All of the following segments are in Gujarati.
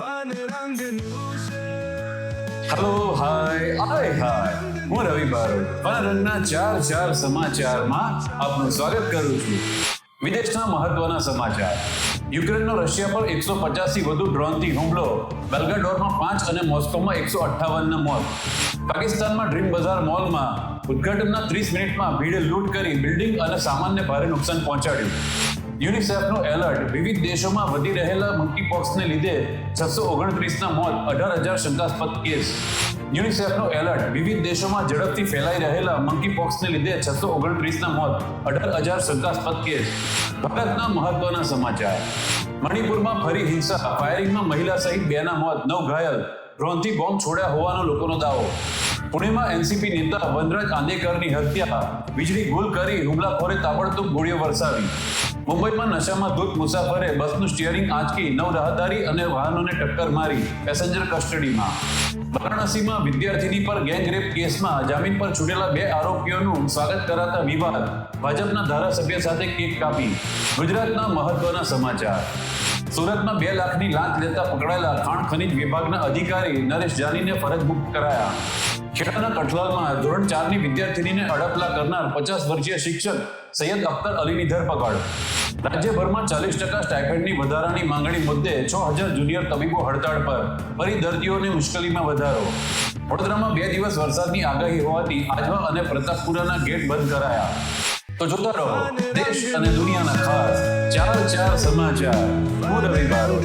ફન રંગનું હાય હાય હું રવિ બારોટ પનરંગના ચાર ચાર સમાચારમાં આપનું સ્વાગત કરું છું. વિદેશના મહત્વના સમાચાર. યુક્રેનનો રશિયા પર એકસો પચાસથી વધુ ડ્રોનથી હુમલો. બેલ્ગાડોરમાં પાંચ અને મોસ્કોમાં એકસો અઠ્ઠાવનના મોત. પાકિસ્તાનમાં ડ્રીમ બજાર મોલમાં ઉદ્ઘાટનના ત્રીસ મિનિટમાં ભીડે લૂંટ કરી બિલ્ડિંગ અને સામાનને ભારે નુકસાન પહોંચાડ્યું. યુનિસેફનું એલર્ટ. વિવિધ દેશોમાં વધી રહેલા મંકીપોક્સને લીધે છસો ઓગણત્રીસના મોત, અઢાર હજાર શંકાસ્પદ કેસ. યુનિસેફનું એલર્ટ. વિવિધ દેશોમાં ઝડપથી ફેલાઈ રહેલા મંકીપોક્સને લીધે છસો ઓગણત્રીસના મોત, અઢાર હજાર શંકાસ્પદ કેસ. ભારતના મહત્વના સમાચાર. મણિપુરમાં ફરી હિંસા. ફાયરિંગમાં મહિલા સહિત બેના મોત. નવ ઘાયલ. ડ્રોનથી બોમ્બ છોડ્યા હોવાનો લોકોનો દાવો. પુણેમાં એનસીપી નેતા વનરાજ આંદેકરની હત્યા. વીજળી ગુલ કરી હુમલાખોરે તાબડતોબ ગોળીઓ વરસાવી. મુંબઈમાં નશામાં ધૂત મુસાફરે બસનું સ્ટીયરિંગ આંચકી નવ રાહદારી અને વાહનોને ટક્કર મારી પેસેન્જર કસ્ટડીમાં. વારાણસીમાં વિદ્યાર્થીની પર ગેંગરેપ કેસમાં જામીન પર છૂટેલા બે આરોપીઓનું સ્વાગત કરાતા વિવાદ. ભાજપના ધારાસભ્ય સાથે કેક કાપી. ગુજરાતના મહત્વના સમાચાર. સુરતમાં બે લાખની લાંચ લેતા પકડાયેલા ખાણ ખનીજ વિભાગના અધિકારી નરેશ જાનીને ફરજ મુક્ત કરાયા. ખેડાના કઠલાલમાં ધોરણ ચારની વિદ્યાર્થીનીને અડપલા કરનાર પચાસ વર્ષીય શિક્ષક સૈયદ અખ્તર અલીની ધરપકડ. રાજ્યભરમાં ચાલીસ ટકા સ્ટાઇપેન્ડની વધારાની માંગણી મુદ્દે છ હજાર જુનિયર તબીબો હડતાળ પર. ફરી દર્દીઓની મુશ્કેલીમાં વધારો. વડોદરામાં બે દિવસ વરસાદની આગાહી હોવાથી આજવા અને પ્રતાપપુરાના ગેટ બંધ કરાયા. તો જોતા રહો, દેશ અને દુનિયાના ખાસ. ચાર ચાર સમાચાર. હું રવિ બારોટ.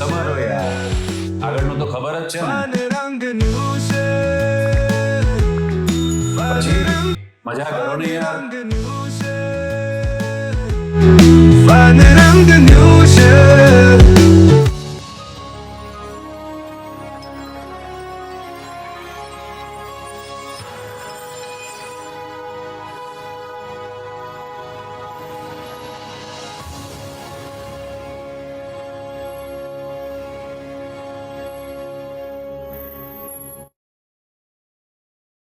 તમારો યાર આગળનું તો ખબર જ છે ને. પછી મજા કરો ને યાર. રંગનું છે ફન રંગનું છે